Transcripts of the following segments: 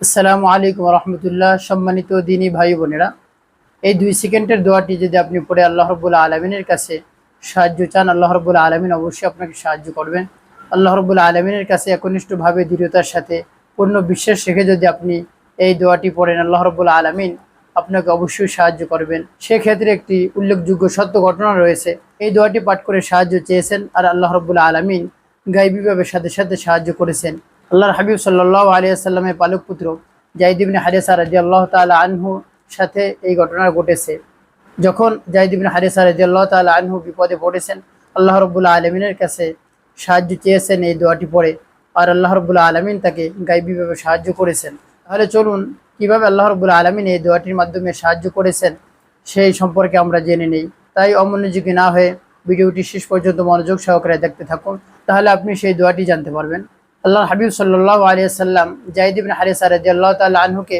আসসালামু আলাইকুম রহমতুল্লাহ সম্মানিত দিনী ভাই বোনেরা, এই দুই সেকেন্ডের দোয়াটি যদি আপনি পড়ে আল্লাহ রবুল্লা আলমিনের কাছে সাহায্য চান, আল্লাহ রবুল্লা আলমিন অবশ্যই আপনাকে সাহায্য করবেন। আল্লাহ রবুল্লা আলমিনের কাছে একনিষ্ঠভাবে, দৃঢ়তার সাথে, পূর্ণ বিশ্বাস রেখে যদি আপনি এই দোয়াটি পড়েন, আল্লাহ রবুল্লা আলমিন আপনাকে অবশ্যই সাহায্য করবেন। সেক্ষেত্রে একটি উল্লেখযোগ্য সত্য ঘটনা রয়েছে। এই দোয়াটি পাঠ করে সাহায্য চেয়েছেন আর আল্লাহ রবুল্লা আলমিন গাইবীভাবে সাথে সাথে সাহায্য করেছেন। আল্লাহর হাবিব সাল্লাহ আলিয়াল্লামের পালক পুত্র জাইদিবিন হারিসা রাজি আল্লাহ তালা আনহু সাথে এই ঘটনা ঘটেছে। যখন জাইদিবিন হারিসা রাজি আল্লাহ তালা আনহু বিপদে পড়েছেন, আল্লাহ রবুল্লা আলমিনের কাছে সাহায্য চেয়েছেন এই দোয়াটি পড়ে আর আল্লাহ রবুল্লা আলমিন তাকে গাইবীভাবে সাহায্য করেছেন। তাহলে চলুন, কীভাবে আল্লাহ রবুল্লা আলমিন এই দোয়াটির মাধ্যমে সাহায্য করেছেন সেই সম্পর্কে আমরা জেনে নেই। তাই অমনোযোগী না হয়ে ভিডিওটি শেষ পর্যন্ত মনোযোগ সহকারে দেখতে থাকুন, তাহলে আপনি সেই দোয়াটি জানতে পারবেন। আল্লাহ হাবিব সাল্লাহ আলিয়াল্লাম জাহিদিবিন হারেস রাজি আল্লাহ তাল্লাহ আনহুকে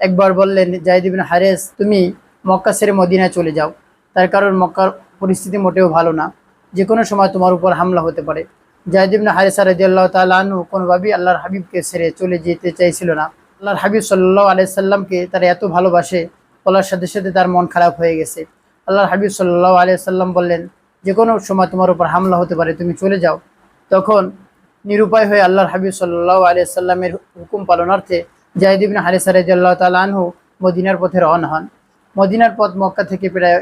একবার বললেন জাহিদিবিন হারেস, তুমি মক্কা সেরে মদিনায় চলে যাও। তার কারণ মক্কার পরিস্থিতি মোটেও ভালো না। যে কোনো সময় তোমার উপর হামলা হতে পারে। জাহিদিবিন হারেস রাজি আল্লাহ তাল্লাহ আনহু কোনোভাবেই আল্লাহর হাবিবকে সেরে চলে যেতে চাইছিল না। আল্লাহর হাবিব সাল্লাহ আলিয়াল্লামকে তারা এত ভালোবাসে, বলার সাথে সাথে তার মন খারাপ হয়ে গেছে। আল্লাহর হাবিব সাল্লাহ আলিয়াল্লাম বললেন যে কোনো সময় তোমার উপর হামলা হতে পারে, তুমি চলে যাও। তখন নিরুপায় হয়ে আল্লাহর হাবিব সাল্লাহ আলিয়া সাল্লামের হুকুম পালনার্থে জাহিদিবিন হারিসা রাজিয়াল্লাহ তাল আনহু মদিনার পথে রওনা হন। মদিনার পথ মক্কা থেকে প্রায়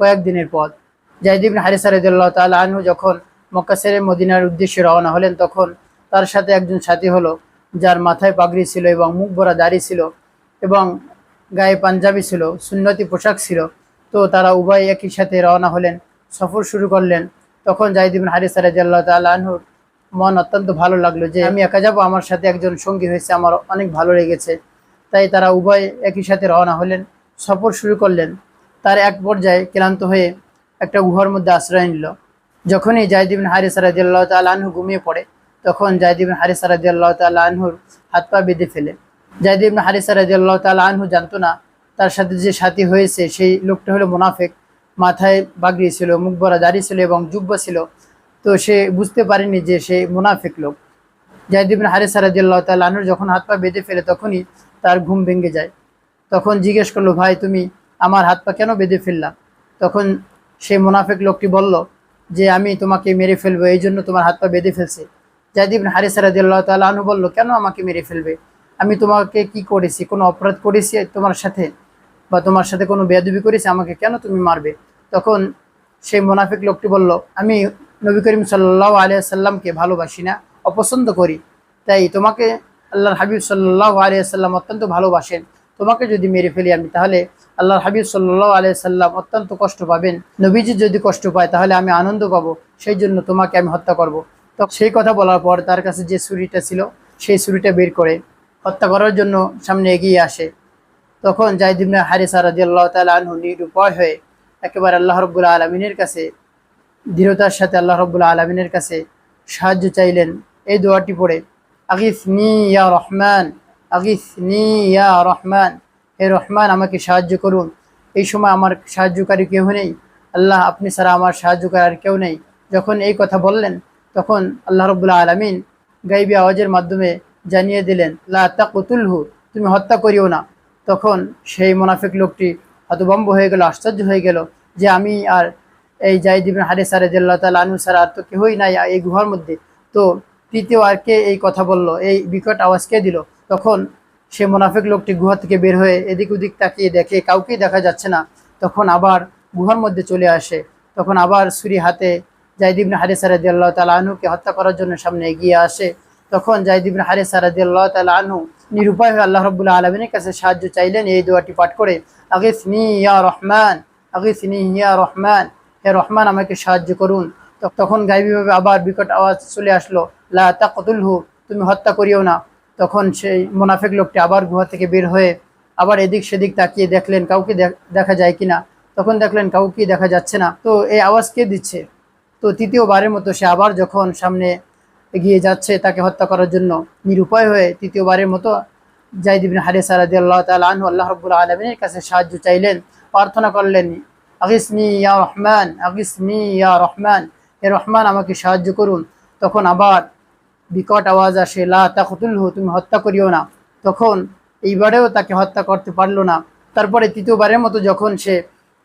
কয়েকদিনের পথ। জাহিদিবিন হারিসা রাজিয়াল্লাহ তাল আনহু যখন মক্কা সেরে মদিনার উদ্দেশ্যে রওনা হলেন, তখন তার সাথে একজন সাথী হলো, যার মাথায় পাগড়ি ছিল এবং মুখ ভরা দাড়ি ছিল এবং গায়ে পাঞ্জাবি ছিল, সুন্নতি পোশাক ছিল। তো তারা উভয় একই সাথে রওনা হলেন, সফর শুরু করলেন। তখন জাহিদিবিন হারিসা রাজিয়াল্লাহ তাল আনহুর মন অত্যন্ত ভালো লাগল যে আমি একা যাব, আমার সাথে একজন সঙ্গী হয়েছে, আমার অনেক ভালো লেগেছে। তাই তারা উভয় একই সাথে রওনা হলেন, সফর শুরু করলেন। তার এক পর্যায়ে ক্লান্ত হয়ে একটা গুহার মধ্যে আশ্রয় নিল। যখনই জাহিদিবিন হারিস রাজিয়াল্লাহ তাল আনহু ঘুমিয়ে পড়ে, তখন জাহিদিবিন হারিস রাজিয়াল্লাহ তাল আনহুর হাত পা বেঁধে ফেলে। জাহিদিবিন হারিস রাজিয়াল্লাহ তাল আনহু জানতো না, তার সাথে যে সাথী হয়েছে, সেই লোকটা হলো মুনাফেক। মাথায় বাগড়ি ছিল, মুখ ভরা দাড়ি ছিল এবং জুব্বা ছিল। তো সে বুঝতে পারেনি যে সে মুনাফিক লোক। জাহিদিবিন হারিস রাজিয়াল্লাহ তাল আনহুর যখন হাত পা বেঁধে ফেলে, তখনই তার ঘুম ভেঙে যায়। তখন জিজ্ঞেস করল, ভাই, তুমি আমার হাত পা কেন বেঁধে ফেললাম তখন সেই মুনাফিক লোকটি বলল, যে আমি তোমাকে মেরে ফেলব, এই জন্য তোমার হাত পা বেঁধে ফেলছে। জাহিদিবিন হারিস রাজিয়াল্লাহ তাল আনহু বলল, কেন আমাকে মেরে ফেলবে? আমি তোমাকে কি করেছি? কোনো অপরাধ করেছি তোমার সাথে? বা তোমার সাথে কোনো বেয়াদবি করেছি? আমাকে কেন তুমি মারবে? তখন সেই মুনাফিক লোকটি বলল, আমি নবী করিম সাল্লাহ আলিয়া সাল্লামকে ভালোবাসি না, অপছন্দ করি। তাই তোমাকে আল্লাহর হাবিব সাল্লাহ আলিয়া সাল্লাম অত্যন্ত ভালোবাসেন। তোমাকে যদি মেরে ফেলি আমি, তাহলে আল্লাহর হাবিব সাল্লাহ আলিয়া সাল্লাম অত্যন্ত কষ্ট পাবেন। নবীজি যদি কষ্ট পায়, তাহলে আমি আনন্দ পাবো। সেই জন্য তোমাকে আমি হত্যা করব। তো সেই কথা বলার পর তার কাছে যে ছুরিটা ছিল, সেই ছুরিটা বের করে হত্যা করার জন্য সামনে এগিয়ে আসে। তখন জাহিদিবনা হারিসা রাজিয়াল্লাহ তাল আনহু নিরুপায় হয়ে একেবারে আল্লাহ রব্বুল্লা আলমিনের কাছে দৃঢ়তার সাথে আল্লাহ রব্বুল্লা আলমিনের কাছে সাহায্য চাইলেন। এই দোয়াটি পড়ে আগিস নি ইয়া রহমান আগিস নি ইয়া রহমান, হে রহমান, আমাকে সাহায্য করুন। এই সময় আমার সাহায্যকারী কেউ নেই? আল্লাহ, আপনি ছাড়া আমার সাহায্যকারী আর কেউ নেই। যখন এই কথা বললেন, তখন আল্লাহ রব্বুল্লা আলমিন গাইবি আওয়াজের মাধ্যমে জানিয়ে দিলেন, লা তাকুতুলহু, তুমি হত্যা করিও না। তখন সেই মোনাফিক লোকটি হতভম্ব হয়ে গেল, আশ্চর্য হয়ে গেল যে আমি আর এই জাহিদিবিন হারিস রাজিয়াল্লাহ তাল আনু স্যার আর তো কেউই নাই এই গুহার মধ্যে। তো তৃতীয় আর কে এই কথা বলল, এই বিকট আওয়াজ কে দিল? তখন সে মোনাফিক লোকটি গুহা থেকে বের হয়ে এদিক ওদিক তাকিয়ে দেখে, কাউকেই দেখা যাচ্ছে না। তখন আবার গুহার মধ্যে চলে আসে। তখন আবার ছুরি হাতে জাহিদিবিন হারিস রাজিয়াল্লাহ তাল আনহুকে হত্যা করার জন্য সামনে এগিয়ে আসে। তখন জাহিদিবিন হারিস রাজিয়াল্লাহ তাল আনহু নিরুপায় হয়ে আল্লাহ রবুল্লা আলমিনের কাছে সাহায্য চাইলেন, এই দোয়াটি পাঠ করে আগিস নি ইয়া রহমান আগিস নি ইয়া রহমান। হে রহমান, আমাকে সাহায্য করুন। তখন গাইবীভাবে আবার বিকট আওয়াজ চলে আসলো, লা তাকতুলহু, তুমি হত্যা করিও না। তখন সেই মোনাফেক লোকটি আবার গুহা থেকে বের হয়ে আবার এদিক সেদিক তাকিয়ে দেখলেন, কাউকে দেখা যায় কিনা? তখন দেখলেন কাউকে দেখা যাচ্ছে না। তো এই আওয়াজ কে দিচ্ছে? তো তৃতীয়বারের মতো সে আবার যখন সামনে এগিয়ে যাচ্ছে তাকে হত্যা করার জন্য নিরুপায় হয়ে তৃতীয়বারের মতো জাইদিবিন হারিস রাজি আল্লাহ তালা আনহু আল্লাহ রবুল্লা আলমিনের কাছে সাহায্য চাইলেন, প্রার্থনা করলেন আগিসনি ইয়া রহমান, আগিসনি ইয়া রহমান। এ রহমান, আমাকে সাহায্য করুন। তখন আবার বিকট আওয়াজ আসে, লা তাকতুলহু, তুমি হত্যা করিও না। তখন এইবারেও তাকে হত্যা করতে পারল না। তারপরে তৃতীয়বারের মতো যখন সে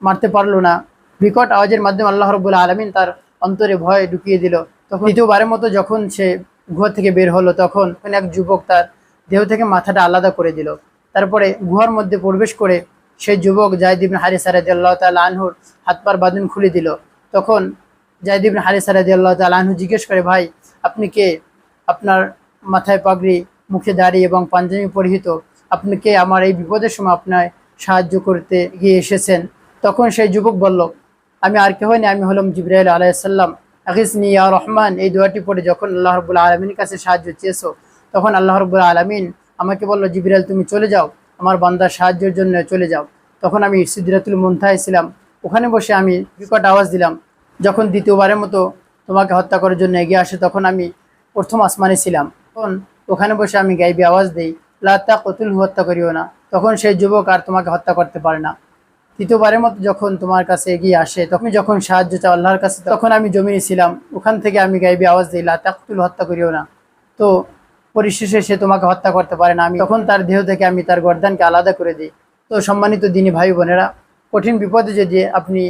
মারতে পারল না, বিকট আওয়াজের মাধ্যমে আল্লাহ রবুল্লা আলমিন তার অন্তরে ভয় ঢুকিয়ে দিল। তখন তৃতীয়বারের মতো যখন সে গুহা থেকে বের হলো, তখন এক যুবক তার দেহ থেকে মাথাটা আলাদা করে দিল। তারপরে গুহার মধ্যে প্রবেশ করে সেই যুবক জায়দিবিন হারিস আল্লাহ তাল্লাহ আনহুর হাত পার বাঁধন খুলে দিল। তখন জায়দিবিন হারিস আল্লাহ তাল্লাহ আনহু জিজ্ঞেস করে, ভাই, আপনি কে? আপনার মাথায় পাগড়ি, মুখে দাড়ি এবং পাঞ্জাবি পরিহিত। আপনি কে? আমার এই বিপদের সময় আপনার সাহায্য করতে গিয়ে এসেছেন। তখন সেই যুবক বলল, আমি আর কেউ নেই, আমি হলাম জিব্রাইল আলাইসাল্লাম আখিসনি ইয়া রহমান। এই দোয়াটি পড়ে যখন আল্লাহ রবুল্লা আলমীর কাছে সাহায্য চেয়েছো, তখন আল্লাহ রবুল্লা আলমিন আমাকে বলল, জিব্রাইল, তুমি চলে যাও। আমার বান্দার সাহায্যের জন্য চলে যাও। তখন আমি সিদ্দিরাতুল মুন্থায় ছিলাম। ওখানে বসে আমি বিকট আওয়াজ দিলাম। যখন দ্বিতীয়বারের মতো তোমাকে হত্যা করার জন্য এগিয়ে আসে, তখন আমি প্রথম আসমানে ছিলাম। তখন ওখানে বসে আমি গাইবি আওয়াজ দিই লাত্তা কতুল হত্যা করিও না। তখন সেই যুবক আর তোমাকে হত্যা করতে পারে না। তৃতীয়বারের মতো যখন তোমার কাছে এগিয়ে আসে, তখন যখন সাহায্য চাও আল্লাহর কাছে, তখন আমি জমিয়ে ছিলাম। ওখান থেকে আমি গাইবি আওয়াজ দিই লাত্তা কতুল হত্যা করিও না। তো পরিশেষে সে তোমাকে হত্যা করতে পারে না। আমি তখন তার দেহ থেকে আমি তার গর্দানকে আলাদা করে দিই। তো সম্মানিত দিনী ভাই বোনেরা, কঠিন বিপদে যদি আপনি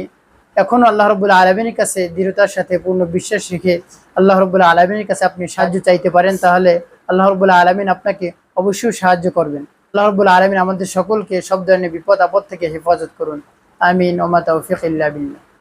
এখনও আল্লাহ রবুল্লা আলমিনের কাছে দৃঢ়তার সাথে পূর্ণ বিশ্বাস রেখে আল্লাহ রবুল্লা আলমিনের কাছে আপনি সাহায্য চাইতে পারেন, তাহলে আল্লাহ রবুল্লা আলমিন আপনাকে অবশ্যই সাহায্য করবেন। আল্লাহ রবুল্লা আলমিন আমাদের সকলকে সব ধরনের বিপদ আপদ থেকে হেফাজত করুন। আমিন। ওমা তৌফিক ইল্লা বিল্লাহ।